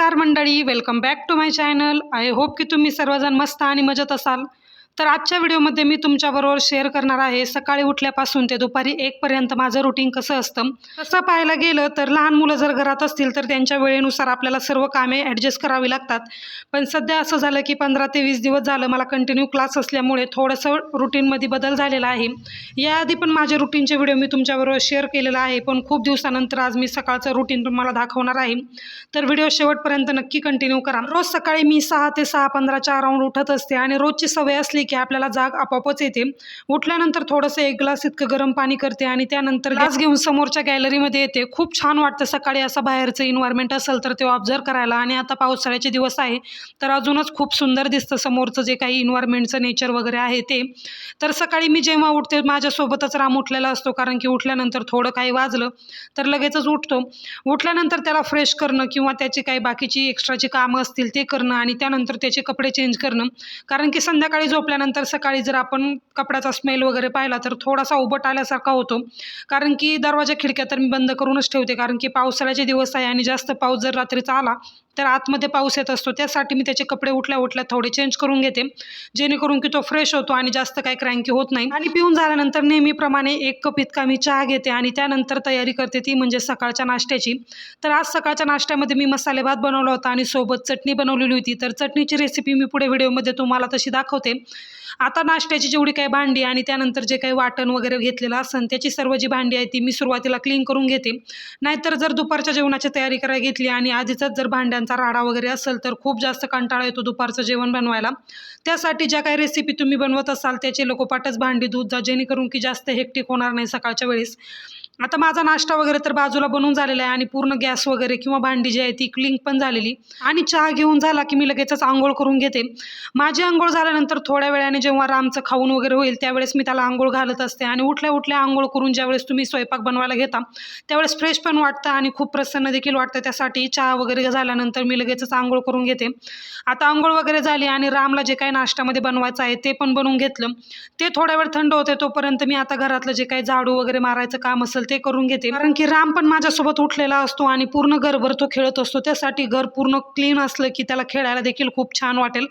मंडळी welcome back to my channel I hope की तुम्ही सर्वजण मस्त आणि मजेत असाल. तर आजच्या व्हिडिओमध्ये मी तुमच्याबरोबर शेअर करणार आहे. सकाळी उठल्यापासून ते दुपारी एकपर्यंत माझं रुटीन कसं असतं? तसं पाहायला गेलं तर लहान मुलं जर घरात असतील तर त्यांच्या वेळेनुसार आपल्याला सर्व कामे ॲडजस्ट करावी लागतात. पण सध्या असं झालं की पंधरा ते वीस दिवस झालं मला कंटिन्यू क्लास असल्यामुळे थोडंसं रुटीनमध्ये बदल झालेला आहे. याआधी पण माझ्या रुटीनचे व्हिडिओ मी तुमच्याबरोबर शेअर केलेला आहे. पण खूप दिवसानंतर आज मी सकाळचं रुटीन तुम्हाला दाखवणार आहे. तर व्हिडिओ शेवटपर्यंत नक्की कंटिन्यू करा. रोज सकाळी मी सहा ते सहा पंधराच्या अराउंड उठत असते आणि रोजची सवय असली की आपल्याला जाग आपोआपच येते. उठल्यानंतर थोडंसं एक ग्लास इतकं गरम पाणी करते आणि त्यानंतर ग्लास घेऊन समोरच्या गॅलरीमध्ये येते. खूप छान वाटतं सकाळी असं बाहेरचं इन्व्हायरमेंट असेल तर ते ऑब्झर्व करायला. आणि आता पावसाळ्याचे दिवस आहे तर अजूनच खूप सुंदर दिसतं समोरचं जे काही इन्व्हायरमेंटचं नेचर वगैरे आहे ते. तर सकाळी मी जेव्हा उठते माझ्यासोबतच राम उठलेला असतो कारण की उठल्यानंतर थोडं काही वाजलं तर लगेचच उठतो. उठल्यानंतर त्याला फ्रेश करणं किंवा त्याची काही बाकीची एक्स्ट्राची कामं असतील ते करणं आणि त्यानंतर त्याचे कपडे चेंज करणं. कारण की संध्याकाळी झोपल्यानंतर सकाळी जर आपण कपड्याचा स्मेल वगैरे पाहिला तर थोडासा उबट आल्यासारखा होतो. कारण की दरवाजा खिडक्या तर मी बंद करूनच ठेवते. कारण की पावसाळ्याचे दिवस आहे आणि जास्त पाऊस जर रात्रीचा आला तर आतमध्ये पाऊस येत असतो. त्यासाठी मी त्याचे कपडे उठल्या उठल्या थोडे चेंज करून घेते. जेणेकरून की तो फ्रेश होतो आणि जास्त काही क्रँकी होत नाही. आणि पिऊन झाल्यानंतर नेहमीप्रमाणे एक कप इतका मी चहा घेते आणि त्यानंतर तयारी करते ती म्हणजे सकाळच्या नाश्त्याची. तर आज सकाळच्या नाश्त्यामध्ये मी मसाले भात बनवला होता आणि सोबत चटणी बनवलेली होती. तर चटणीची रेसिपी मी पुढे व्हिडिओमध्ये तुम्हाला तशी दाखवते. आता नाश्त्याची जेवढी काही भांडी आणि त्यानंतर जे काही वाटण वगैरे घेतलेलं असेल त्याची सर्व जी भांडी आहे ती मी सुरुवातीला क्लीन करून घेते. नाहीतर जर दुपारच्या जेवणाची तयारी करायला घेतली आणि आधीच जर भांड्यांचा राडा वगैरे असेल तर खूप जास्त कंटाळा येतो दुपारचं जेवण बनवायला. त्यासाठी ज्या काही रेसिपी तुम्ही बनवत असाल त्याचे लोकोपाटच भांडी दूध जा जेणेकरून की जास्त हेक्टिक होणार नाही सकाळच्या वेळेस. आता माझा नाश्ता वगैरे तर बाजूला बनवून झालेला आहे आणि पूर्ण गॅस वगैरे किंवा भांडी जी आहे ती क्लिंक पण झालेली. आणि चहा घेऊन झाला की मी लगेचच आंघोळ करून घेते. माझी आंघोळ झाल्यानंतर थोड्या वेळाने जेव्हा रामचं खाऊन वगैरे होईल त्यावेळेस मी त्याला आंघोळ घालत असते. आणि उठल्या उठल्या आंघोळ करून ज्यावेळेस तुम्ही स्वयंपाक बनवायला घेता त्यावेळेस फ्रेश पण वाटतं आणि खूप प्रसन्न देखील वाटतं. त्यासाठी चहा वगैरे झाल्यानंतर मी लगेचच आंघोळ करून घेते. आता आंघोळ वगैरे झाली आणि रामला जे काही नाश्त्यामध्ये बनवायचं आहे ते पण बनवून घेतलं. ते थोड्या वेळ थंड होते तोपर्यंत मी आता घरातलं जे काही झाडू वगैरे मारायचं काम असेल ते करून घेते कारण की राम पण माझ्यासोबत उठलेला असतो आणि पूर्ण घरभर तो खेळत असतो. त्यासाठी घर पूर्ण क्लीन असलं की त्याला खेळायला देखील खूप छान वाटेल.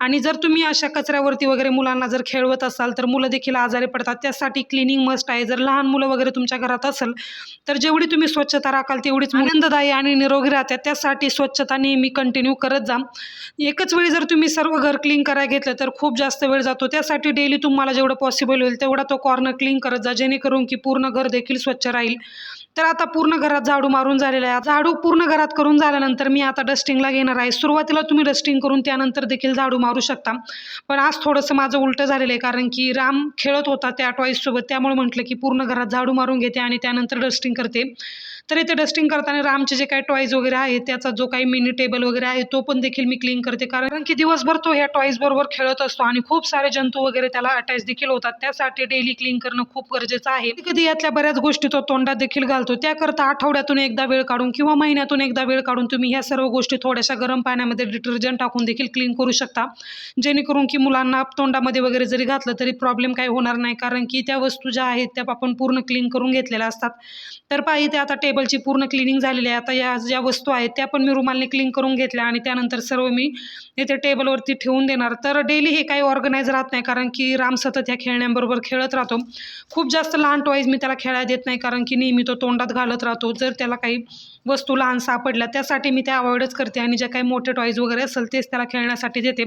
आणि जर तुम्ही अशा कचऱ्यावरती वगैरे मुलांना जर खेळवत असाल तर मुलं देखील आजारी पडतात. त्यासाठी क्लिनिंग मस्ट आहे. जर लहान मुलं वगैरे तुमच्या घरात असेल तर जेवढी तुम्ही स्वच्छता राखाल तेवढीच आनंददायी आणि निरोगी राहतात. त्यासाठी स्वच्छता नेहमी कंटिन्यू करत जा. एकच वेळी जर तुम्ही सर्व घर क्लीन करायला घेतलं तर खूप जास्त वेळ जातो. त्यासाठी डेली तुम्हाला जेवढं पॉसिबल होईल तेवढा तो कॉर्नर क्लीन करत जा. जेणेकरून की पूर्ण घर देखील स्वच्छ राहील. तर आता पूर्ण घरात झाडू मारून झालेला आहे. झाडू पूर्ण घरात करून झाल्यानंतर मी आता डस्टिंगला घेणार आहे. सुरुवातीला तुम्ही डस्टिंग करून त्यानंतर देखील झाडू मारू शकता. पण आज थोडंसं माझं उलटं झालेलं आहे. कारण की राम खेळत होता त्या टॉईससोबत त्यामुळे म्हटलं की पूर्ण घरात झाडू मारून घेते आणि त्यानंतर डस्टिंग करते. तर इथे डस्टिंग करताना रामचे जे काही टॉईज वगैरे आहेत त्याचा जो काही मिनी टेबल वगैरे आहे तो पण देखील मी क्लीन करते. कारण की दिवसभर तो ह्या टॉईज बरोबर खेळत असतो आणि खूप सारे जंतू वगैरे त्याला अटॅच देखील होतात. त्यासाठी डेली क्लीन करणं खूप गरजेचं आहे. कधी यातल्या बऱ्याच गोष्टी तो तोंडात देखील घालतो त्याकरता आठवड्यातून एकदा वेळ काढून किंवा महिन्यातून एकदा वेळ काढून तुम्ही ह्या सर्व गोष्टी थोड्याशा गरम पाण्यामध्ये डिटर्जंट टाकून देखील क्लीन करू शकता. जेणेकरून की मुलांना तोंडामध्ये वगैरे जरी घातलं तरी प्रॉब्लेम काही होणार नाही. कारण की त्या वस्तू ज्या आहेत त्या आपण पूर्ण क्लीन करून घेतलेल्या असतात. तर पाहिजे ते आता टेबलची पूर्ण क्लिनिंग झालेली आहे. आता या ज्या वस्तू आहेत त्या पण मी रुमालने क्लीन करून घेतल्या आणि त्यानंतर सर्व मी इथे टेबलवरती ठेवून देणार. तर डेली हे काही ऑर्गनाईज राहत नाही. कारण की राम सतत ह्या खेळण्यांबरोबर खेळत राहतो. खूप जास्त लहान टॉईज मी त्याला खेळायला देत नाही. कारण की नेहमी तो तोंडात घालत राहतो. जर त्याला काही वस्तू लहान सापडल्या त्यासाठी मी त्या अवॉइडच करते आणि ज्या काही मोठे टॉईज वगैरे असेल तेच त्याला खेळण्यासाठी देते.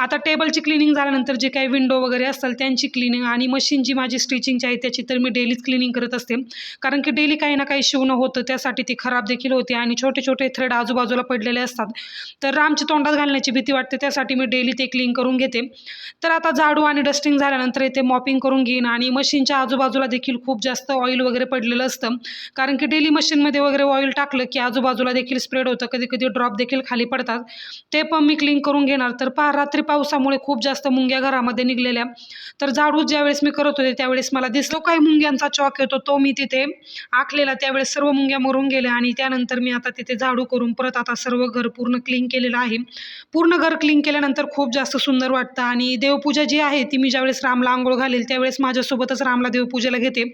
आता टेबलची क्लिनिंग झाल्यानंतर जे काही विंडो वगैरे असेल त्यांची क्लिनिंग आणि मशीन जी माझी स्टिचिंगची आहे त्याची तर मी डेलीच क्लिनिंग करत असते. कारण की डेली काही ना काही शिवणं होतं त्यासाठी ती खराब देखील होते आणि छोटे छोटे थ्रेड आजूबाजूला पडलेले असतात. तर रामची तोंडात घालण्याची भीती वाटते त्यासाठी मी डेली ते क्लीन करून घेते. तर आता झाडू आणि डस्टिंग झाल्यानंतर इथे मॉपिंग करून घेईन आणि मशीनच्या आजूबाजूला देखील खूप जास्त ऑइल वगैरे पडलेलं असतं. कारण की डेली मशीनमध्ये वगैरे ऑइल टाकलं की आजूबाजूला देखील स्प्रेड होतं. कधी कधी ड्रॉप देखील खाली पडतात. ते पण मी क्लीन करून घेणार. तर पहा रात्री पावसामुळे खूप जास्त मुंग्या घरामध्ये निघलेल्या. तर झाडू ज्यावेळेस मी करत होते त्यावेळेस मला दिसलो काही मुंग्यांचा चॉक येतो तो मी तिथे आखलेला. त्यावेळेस सर्व मुंग्या मरून गेल्या आणि त्यानंतर मी आता तिथे झाडू करून परत आता सर्व घर पूर्ण क्लीन केलेलं आहे. पूर्ण घर क्लीन केल्यानंतर खूप जास्त सुंदर वाटतं आणि देवपूजा जी आहे ती मी ज्यावेळेस रामला आंघोळ घालेल त्यावेळेस माझ्यासोबतच रामला देवपूजेला घेते.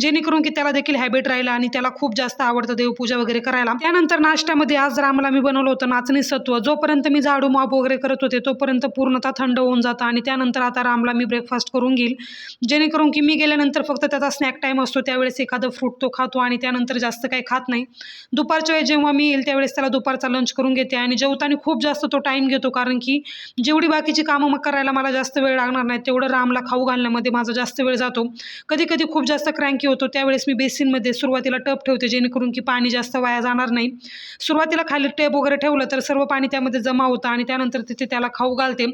जेणेकरून की त्याला देखील हॅबिट राहील आणि त्याला खूप जास्त आवडतं देवपूजा वगैरे करायला. त्यानंतर नाश्त्यामध्ये आज रामला मी बनवलं होतं नाचणी सत्व जोपर्यंत मी झाडू माप वगैरे करत होते तोपर्यंत पूर्णतः थंड होऊन जातं आणि त्यानंतर आता रामला मी ब्रेकफास्ट करून घेईल. जेणेकरून की मी गेल्यानंतर फक्त त्याचा स्नॅक टाईम असतो त्यावेळेस एखादं फ्रूट तो खातो आणि त्यानंतर जास्त काही खात नाही. दुपारच्या वेळेस जेव्हा मी येईल त्यावेळेस त्याला दुपारचा लंच करून घेते आणि जेवताना खूप जास्त तो टाईम घेतो. कारण की जेवढी बाकीची कामं मग करायला मला जास्त वेळ लागणार नाही तेवढं रामला खाऊ घालण्यामध्ये माझा जास्त वेळ जातो. कधी कधी खूप जास्त क्रँकी होतो. त्यावेळेस मी बेसिनमध्ये सुरुवात सुरुवातीला टप ठेवते जेणेकरून की पाणी जास्त वाया जाणार नाही. सुरुवातीला खाली टेप वगैरे ठेवलं तर सर्व पाणी त्यामध्ये जमा होतं आणि त्यानंतर तिथे त्याला खाऊ घालते.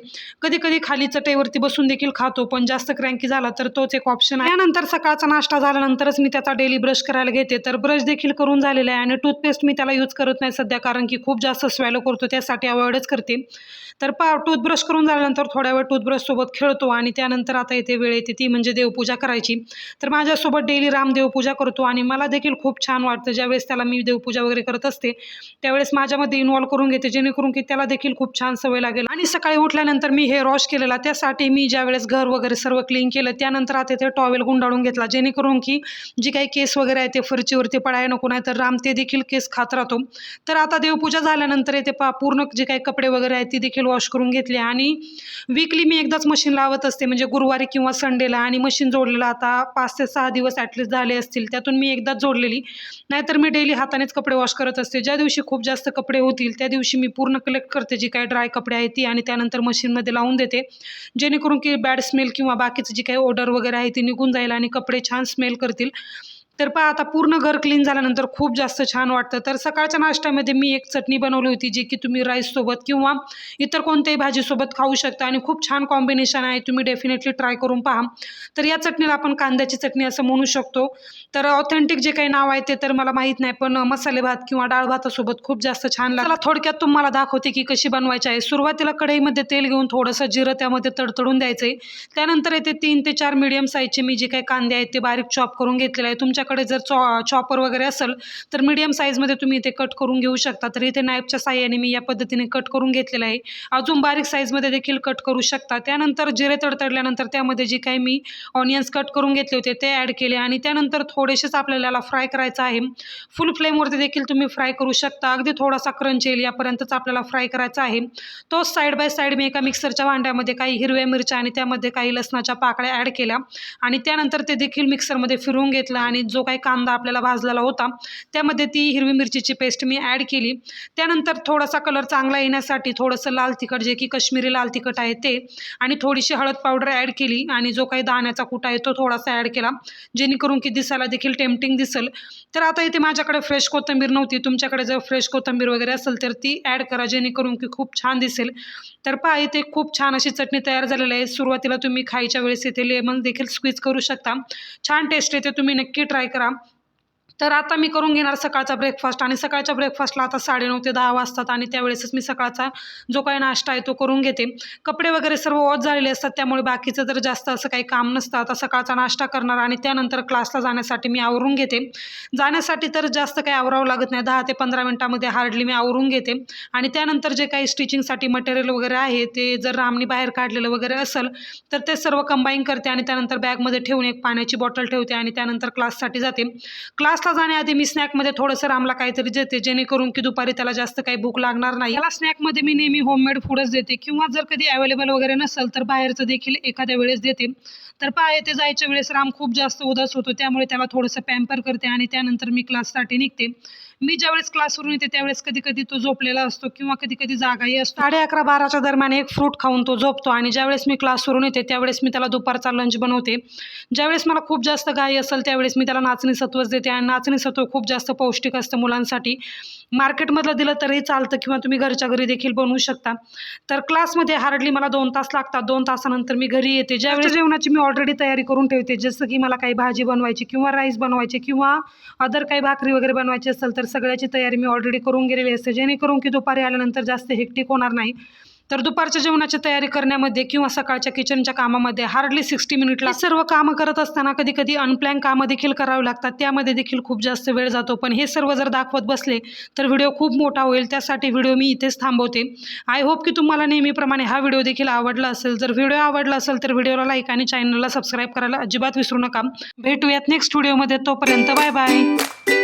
कधी कधी खाली चटईवरती बसून देखील खातो पण जास्त क्रँकी झाला तर तोच एक ऑप्शन आहे. त्यानंतर सकाळचा नाश्ता झाल्यानंतरच मी त्याचा डेली ब्रश करायला घेते. तर ब्रश देखील करून झालेला आहे आणि टूथपेस्ट मी त्याला यूज करत नाही सध्या कारण की खूप जास्त स्वॅलो करतो त्यासाठी अवॉइडच करते. तर पा टूथब्रश करून झाल्यानंतर थोड्या वेळ टूथब्रशसोबत खेळतो आणि त्यानंतर आता इथे वेळ येते ती म्हणजे देवपूजा करायची. तर माझ्यासोबत डेली राम देवपूजा करतो आणि मला देखील खूप छान वाटतं. ज्यावेळेस त्याला मी देवपूजा वगैरे करत असते त्यावेळेस माझ्यामध्ये इन्वॉल्व्ह करून घेते जेणेकरून की त्याला देखील खूप छान सवय लागेल. आणि सकाळी उठल्यानंतर मी हे वॉश केलेला त्यासाठी मी ज्यावेळेस घर वगैरे सर्व क्लीन केलं त्यानंतर आता ते टॉवेल गुंडाळून घेतला जेणेकरून की जी काही केस वगैरे आहे ते फरचीवरती पडायला नको नाही तर राम ते देखील केस खात राहतो. तर आता देवपूजा झाल्यानंतर येते पा पूर्ण जे काही कपडे वगैरे आहेत ती देखील वॉश करून घेतली. आणि वीकली मी एकदाच मशीन लावत असते म्हणजे गुरुवारी किंवा संडेला आणि मशीन जोडलेलं आता पाच ते सहा दिवस ॲटलिस्ट झाले असतील त्यातून मी एकदाच जोडलेली. नाहीतर मी डेली हातानेच कपडे वॉश करत असते. ज्या दिवशी खूप जास्त कपडे होतील त्या दिवशी मी पूर्ण कलेक्ट करते जी काही ड्राय कपडे आहेत ती आणि त्यानंतर मशीनमध्ये लावून देते. जेणेकरून की बॅड स्मेल किंवा बाकीचं जी काही ऑर्डर वगैरे आहे ती निघून जाईल आणि कपडे छान स्मेल करतील. तर पहा आता पूर्ण घर क्लीन झाल्यानंतर खूप जास्त छान वाटतं. तर सकाळच्या नाश्त्यामध्ये मी एक चटणी बनवली होती जी की तुम्ही राईससोबत किंवा इतर कोणत्याही भाजीसोबत खाऊ शकता. आणि खूप छान कॉम्बिनेशन आहे तुम्ही डेफिनेटली ट्राय करून पहा. तर या चटणीला आपण कांद्याची चटणी असं म्हणू शकतो. तर ऑथेंटिक जे काही नाव आहे ते तर मला माहीत नाही पण मसाले भात किंवा डाळ भातासोबत खूप जास्त छान लागला थोडक्यात तुम्हाला दाखवते की कशी बनवायची आहे. सुरुवातीला कढईमध्ये तेल घेऊन थोडंसं जिरं त्यामध्ये तडतडून द्यायचं आहे त्यानंतर येते तीन ते चार मीडियम साईजचे मी जे काही कांदे आहेत ते बारीक चॉप करून घेतलेले आहे. तुमच्याकडे जर चॉ चॉपर वगैरे असेल तर मीडियम साईजमध्ये तुम्ही इथे कट करून घेऊ शकता. तर इथे नाईफच्या साह्याने मी या पद्धतीने कट करून घेतलेलं आहे. अजून बारीक साईजमध्ये देखील कट करू शकता. त्यानंतर जिरे तडतडल्यानंतर त्यामध्ये जे काही मी ऑनियन्स कट करून घेतले होते ते ॲड केले. आणि त्यानंतर थोडेसेच आपल्याला याला फ्राय करायचं आहे. फुल फ्लेमवरती देखील तुम्ही फ्राय करू शकता. अगदी थोडासा क्रंच येईल यापर्यंतच आपल्याला फ्राय करायचा आहे. तो साईड बाय साईड मी एका मिक्सरच्या भांड्यामध्ये काही हिरव्या मिरच्या आणि त्यामध्ये काही लसणाच्या पाकळ्या ॲड केल्या. आणि त्यानंतर ते देखील मिक्सरमध्ये फिरवून घेतलं. आणि जो काही कांदा आपल्याला भाजलेला होता त्यामध्ये ती हिरवी मिरचीची पेस्ट मी ॲड केली. त्यानंतर थोडासा कलर चांगला येण्यासाठी थोडंसं लाल तिखट जे की कश्मीरी लाल तिखट आहे ते आणि थोडीशी हळद पावडर ॲड केली. आणि जो काही दाण्याचा कुटा आहे तो थोडासा ॲड केला जेणेकरून की दिसायला देखील टेम्पटिंग दिसेल. तर आता इथे माझ्याकडे फ्रेश कोथिंबीर नव्हती. तुमच्याकडे जर फ्रेश कोथिंबीर वगैरे असेल तर ती ॲड करा जेणेकरून की खूप छान दिसेल. तर पहा इथे खूप छान अशी चटणी तयार झालेली आहे. सुरुवातीला तुम्ही खायच्या वेळेस इथे लेमन देखील स्क्वीज करू शकता. छान टेस्ट येते. तुम्ही नक्की ट्राय करा तर आता मी करून घेणार सकाळचा ब्रेकफास्ट आणि सकाळच्या ब्रेकफास्टला आता साडेनऊ ते दहा वाजतात आणि त्यावेळेसच मी सकाळचा जो काही नाश्ता आहे तो करून घेते. कपडे वगैरे सर्व वॉश झालेले असतात त्यामुळे बाकीचं तर जास्त असं काही काम नसतं आता सकाळचा नाश्ता करणार आणि त्यानंतर क्लासला जाण्यासाठी मी आवरून घेते. जाण्यासाठी तर जास्त काही आवरावं लागत नाही दहा ते पंधरा मिनटामध्ये हार्डली मी आवरून घेते. आणि त्यानंतर जे काही स्टिचिंगसाठी मटेरियल वगैरे आहे ते जर रामनी बाहेर काढलेलं वगैरे असेल तर ते सर्व कंबाईन करते आणि त्यानंतर बॅगमध्ये ठेवून एक पाण्याची बॉटल ठेवते आणि त्यानंतर क्लाससाठी जाते. क्लास क्लासला जाण्याआधी मी स्नॅकमध्ये थोडंसं रामला काहीतरी देते जेणेकरून की दुपारी त्याला जास्त काही भूक लागणार नाही. याला स्नॅकमध्ये मी नेहमी होममेड फूडच देते. किंवा जर कधी अवेलेबल वगैरे नसेल तर बाहेरचं देखील एखाद्या वेळेस देते. तर पाय येथे जायच्या वेळेस राम खूप जास्त उदास होतो त्यामुळे त्याला थोडंसं पॅम्पर करते आणि त्यानंतर मी क्लाससाठी निघते. मी ज्यावेळेस क्लासवरून येते त्यावेळेस कधी कधी तो झोपलेला असतो किंवा कधी कधी जागाही असतो. साडे अकरा बाराच्या दरम्यान एक फ्रूट खाऊन तो झोपतो आणि ज्यावेळेस मी क्लासवरून येते त्यावेळेस मी त्याला दुपारचा लंच बनवते. ज्यावेळेस मला खूप जास्त घाई असेल त्यावेळेस मी त्याला नाचणी सत्वच देते आणि नाचणी सत्व खूप जास्त पौष्टिक असतं मुलांसाठी. मार्केटमधलं दिलं तरी चालतं किंवा तुम्ही घरच्या घरी देखील बनवू शकता. तर क्लासमध्ये हार्डली मला दोन तास लागतात. दोन तासानंतर मी घरी येते. ज्यावेळेस जेवणाची मी ऑलरेडी तयारी करून ठेवते. जसं की मला काही भाजी बनवायची किंवा राईस बनवायची किंवा अदर काही भाकरी वगैरे बनवायची असेल तर सगळ्याची तयारी मी ऑलरेडी करून गेलेली असते. जेणेकरून की दुपारी आल्यानंतर जास्त हेक्टिक होणार नाही. तर दुपारच्या जेवणाची तयारी करण्यामध्ये किंवा सकाळच्या किचनच्या कामामध्ये हार्डली सिक्स्टी मिनिटला सर्व कामं करत असताना कधी कधी अनप्लॅन कामं देखील करावी लागतात. त्यामध्ये देखील खूप जास्त वेळ जातो. पण हे सर्व जर दाखवत बसले तर व्हिडिओ खूप मोठा होईल. त्यासाठी व्हिडिओ मी इथेच थांबवते. आय होप की तुम्हाला नेहमीप्रमाणे हा व्हिडिओ देखील आवडला असेल. जर व्हिडिओ आवडला असेल तर व्हिडिओला लाईक आणि चॅनलला सबस्क्राईब करायला अजिबात विसरू नका. भेटूयात नेक्स्ट व्हिडिओमध्ये तोपर्यंत बाय बाय